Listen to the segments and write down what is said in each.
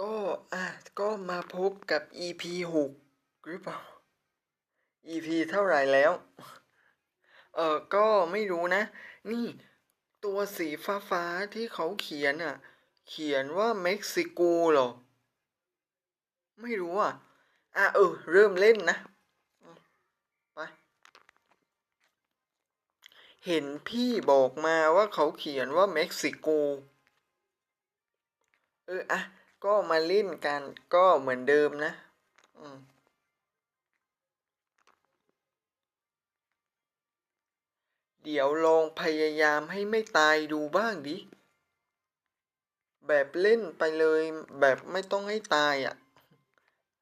ก็อะก็มาพบกับ EP หกหรือเปล่า EP เท่าไหร่แล้ว เออก็ไม่รู้นะ นี่ตัวสีฟ้าฟ้าที่เขาเขียนอะ เขียนว่าเม็กซิโกเหรอ ไม่รู้อะ อะเออ เริ่มเล่นนะ ไป เห็นพี่บอกมาว่าเขาเขียนว่าเม็กซิโก เอออะก็มาเล่นกันก็เหมือนเดิมนะ อืมเดี๋ยวลองพยายามให้ไม่ตายดูบ้างดิ แบบเล่นไปเลยแบบไม่ต้องให้ตายอะ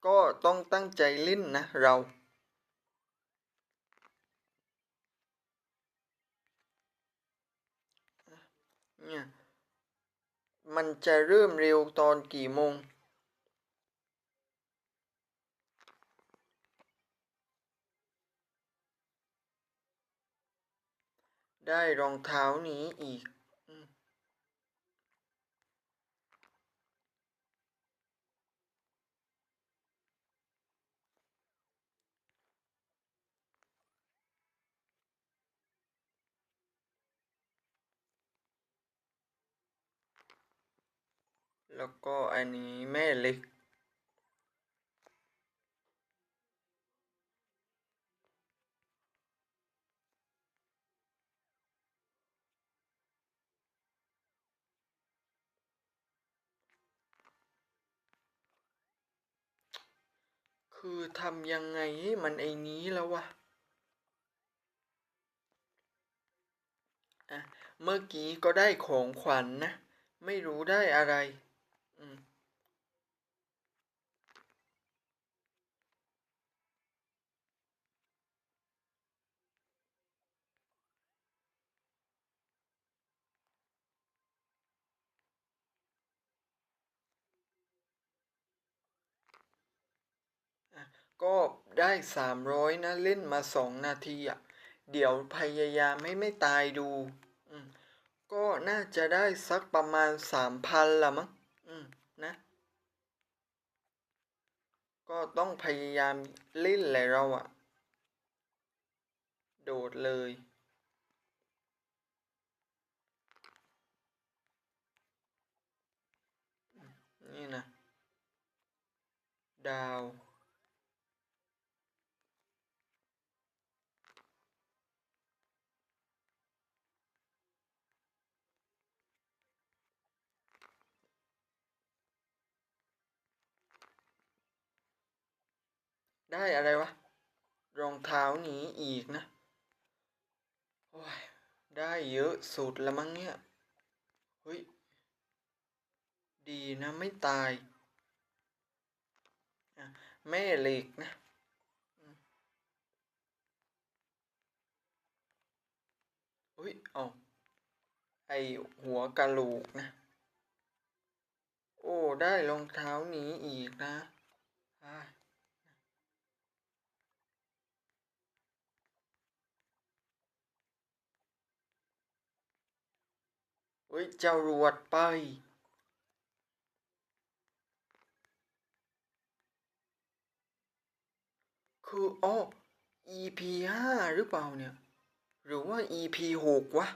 ก็ต้องตั้งใจเล่นนะเรา เนี่ย มันจะเริ่มเร็วตอนกี่โมงได้รองเท้านี้อีก แล้วก็อันนี้แม่เล็ก คือทำยังไงให้มันไอ้นี้แล้ววะอะเมื่อกี้ก็ได้ของขวัญนะไม่รู้ได้อะไร อืมก็ได้สามร้อยนะเล่นมาสองนาทีอะ เดี๋ยวพยายามให้ไม่ตายดู ก็น่าจะได้สักประมาณสามพันละมั้ง นะ ก็ต้องพยายามลิ่นแหละเราอะโดดเลย นี่นะ ดาว ได้อะไรวะ รองเท้านี้อีกนะโอ้ยได้เยอะสุดละมั้งเนี่ยเฮ้ย ดีนะไม่ตาย แม่เหล็กนะเฮ้ยเอาไอหัวกะโหลกนะ โอ้ ได้รองเท้านี้อีกนะอ่า เฮ้ยจรวดไป คืออ๋อ EP ห้าหรือเปล่าเนี่ย หรือว่า EP หกวะ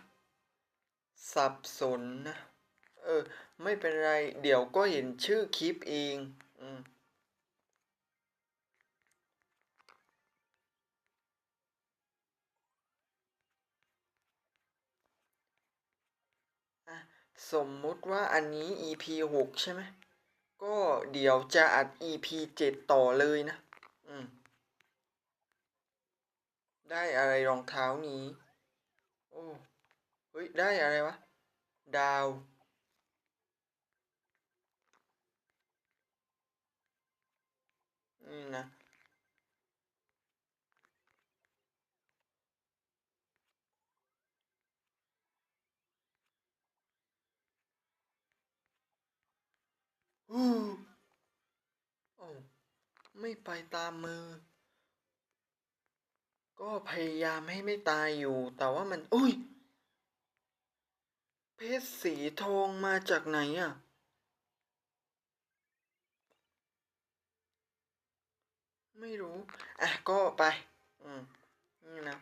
สับสนนะ เออ ไม่เป็นไร เดี๋ยวก็เห็นชื่อคลิปเอง อืม สมมุติว่าอันนี้ EP หกใช่ไหม ก็เดี๋ยวจะอัด EP เจ็ดต่อเลยนะ อืม ได้อะไรรองเท้านี้ โอ้ เฮ้ย ได้อะไรวะ ดาว นี่นะ โอ้ไม่ไปตามมือ ก็พยายามให้ไม่ตายอยู่ แต่ว่ามัน อุ้ย เพชรสีทองมาจากไหนอะ ไม่รู้ อะ ก็ไป อืม นี่นะ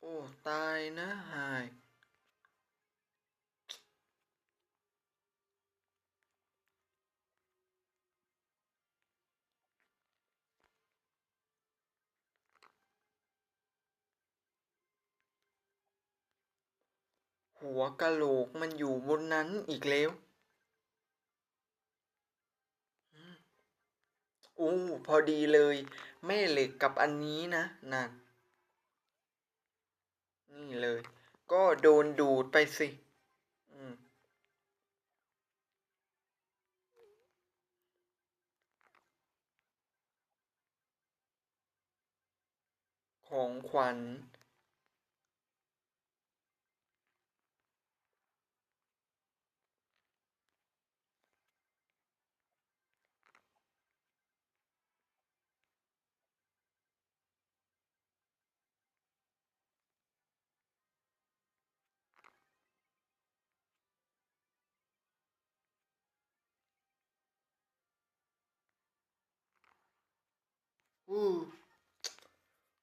โอ้ ตายนะหาย หัวกะโหลกมันอยู่บนนั้นอีกแล้วอืมโอ้พอดีเลย แม่เหล็กกับอันนี้นะนั่นนี่เลย ก็โดนดูดไปสิของขวัญ อู้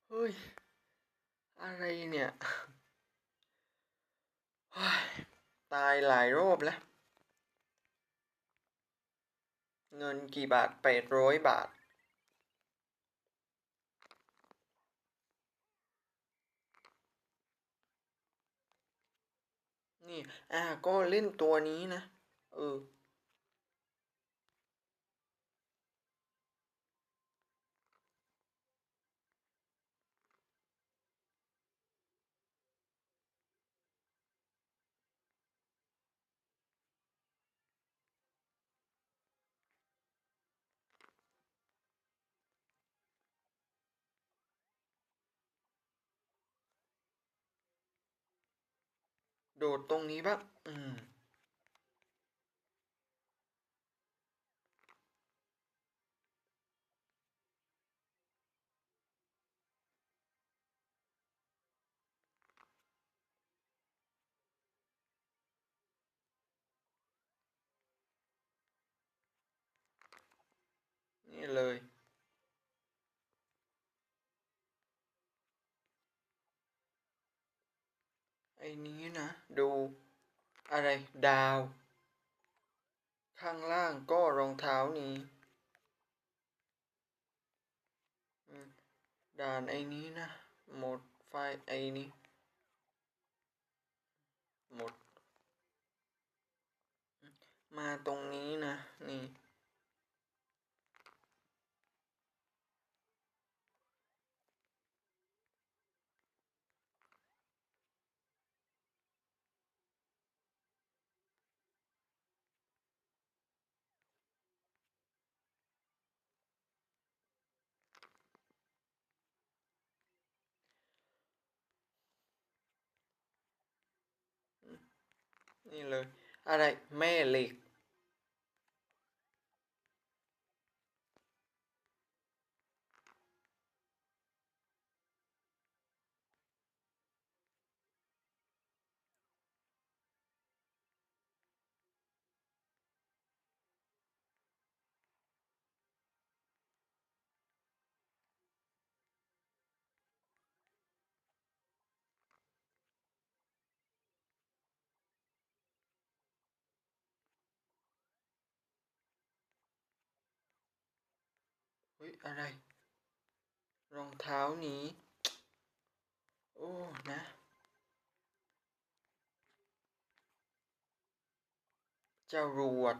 เฮ้ย อะไรเนี่ยเฮ้ยตายหลายรอบแล้ว เงินกี่บาทแปดร้อยบาท นี่ อ่า ก็เล่นตัวนี้นะ เออ โดดตรงนี้บ้างอืมนี่เลย ไอ้นี้นะ ดูอะไรดาว ข้างล่างก็รองเท้านี้ด่านไอ้นี้นะ หมดไฟไอ้นี้ หมด มาตรงนี้นะ นี่ นี่เลยอะ อะไร รองเท้านี้ โอ้ นะ จรวด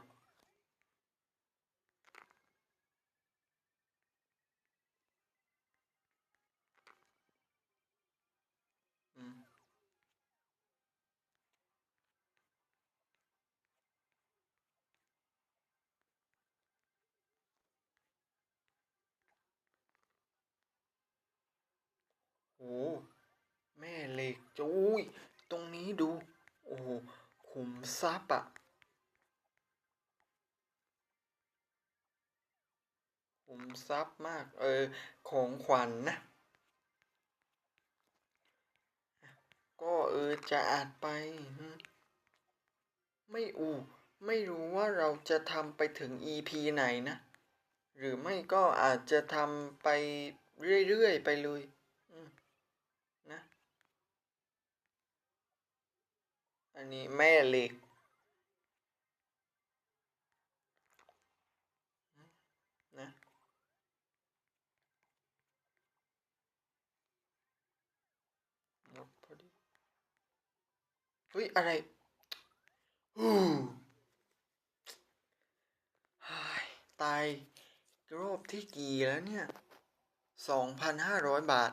โอ้แม่เหล็กจุ้ยตรงนี้ดู โอ้ขุมทรัพย์อะขุมทรัพย์มากเออของขวัญนนะก็เออจะอ่านไป ไม่อูไม่รู้ว่าเราจะทำไปถึง EP ไหนนะ หรือไม่ก็อาจจะทำไปเรื่อย ๆ ไปเลยอืมนะ อันนี้แม่เหล็ก นะ หมดพอดีเฮ้ย อะไรฮู้ฮายตายรอบที่กี่แล้วเนี่ยสองพันห้าร้อยบาท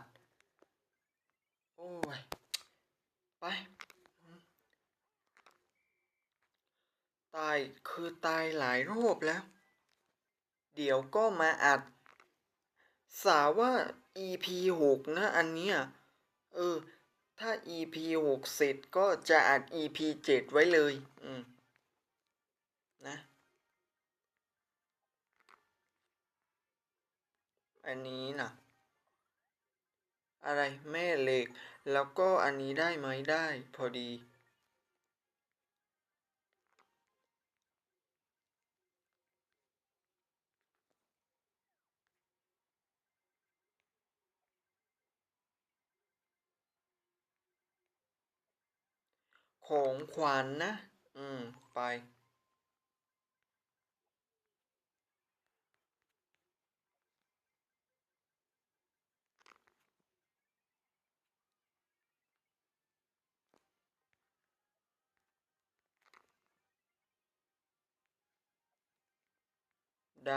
โอ้ย ไป ตายคือตายหลายรอบแล้ว เดี๋ยวก็มาอัด สาว่า EP หกนะอันเนี้ยเออ ถ้า EP หกเสร็จก็จะอัด EP เจ็ดไว้เลย อืม นะ อันนี้นะอะไรแม่เหล็ก แล้วก็อันนี้ได้ไหมได้ พอดี ของขวัญนนะ อืม ไปด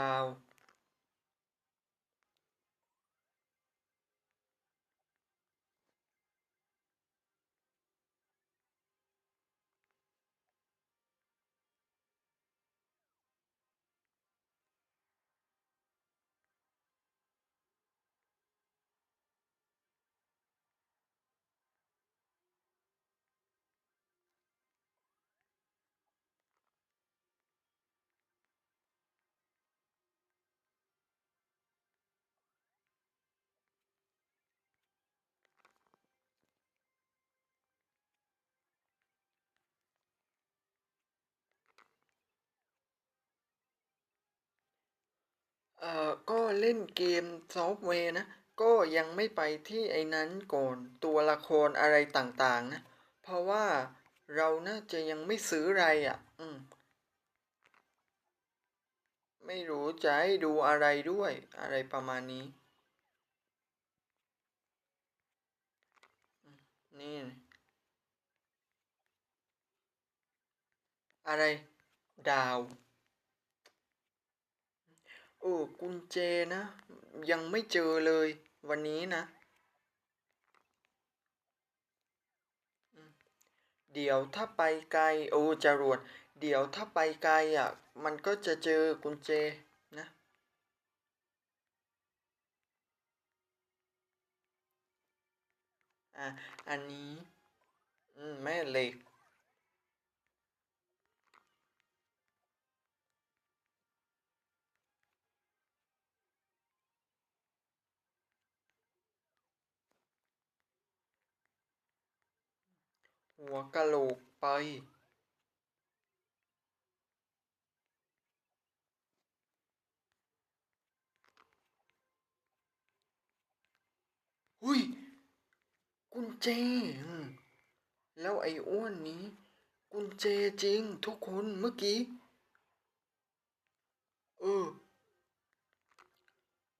เอ่อก็เล่นเกมซอฟต์แวร์นะ ก็ยังไม่ไปที่ไอ้นั้นก่อนตัวละครอะไรต่างๆนะ เพราะว่าเราน่าจะยังไม่ซื้ออะไรอะ อืม ไม่รู้จะให้ดูอะไรด้วยอะไรประมาณนี้ นี่ อะไร ดาว โอ้กุญแจนะ ยังไม่เจอเลยวันนี้นะ เดี๋ยวถ้าไปไกลโอ้จรวด เดี๋ยวถ้าไปไกลอะ มันก็จะเจอกุญแจนะอะอันนี้ อืมแม่เหล็ก หัวกะโหลกไป หุยกุญแจ แล้วไอ้อ้วนนี้ กุญแจจริงทุกคนเมื่อกี้ เออ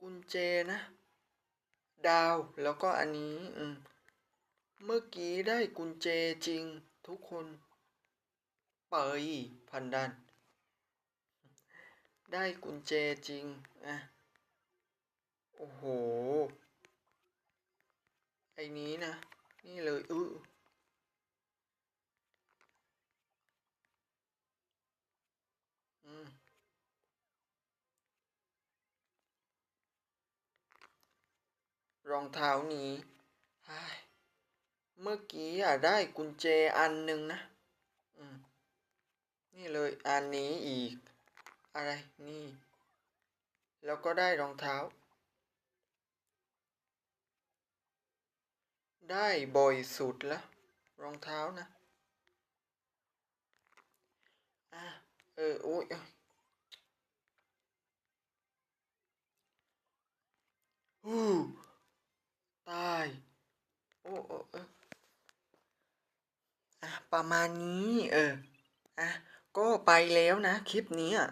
กุญแจนะ ดาวแล้วก็อันนี้ อืม เมื่อกี้ได้กุญแจจริงทุกคนไปยพันดัน ได้กุญแจจริงอะโอ้โห ไอ้นี้นะ นี่เลยอืออืมรองเท้านี้ไเมื่อกี้อะได้กุญแจอันหนึ่งนะ อืม นี่เลยอันนี้อีก อะไรนี่ แล้วก็ได้รองเท้า ได้บ่อยสุดล้วรองเท้านะ อะโอ้ยฮู้ตาย โอ้โอ้เออ อะประมาณนี้เอออะก็ไปแล้วนะคลิปนี้อะ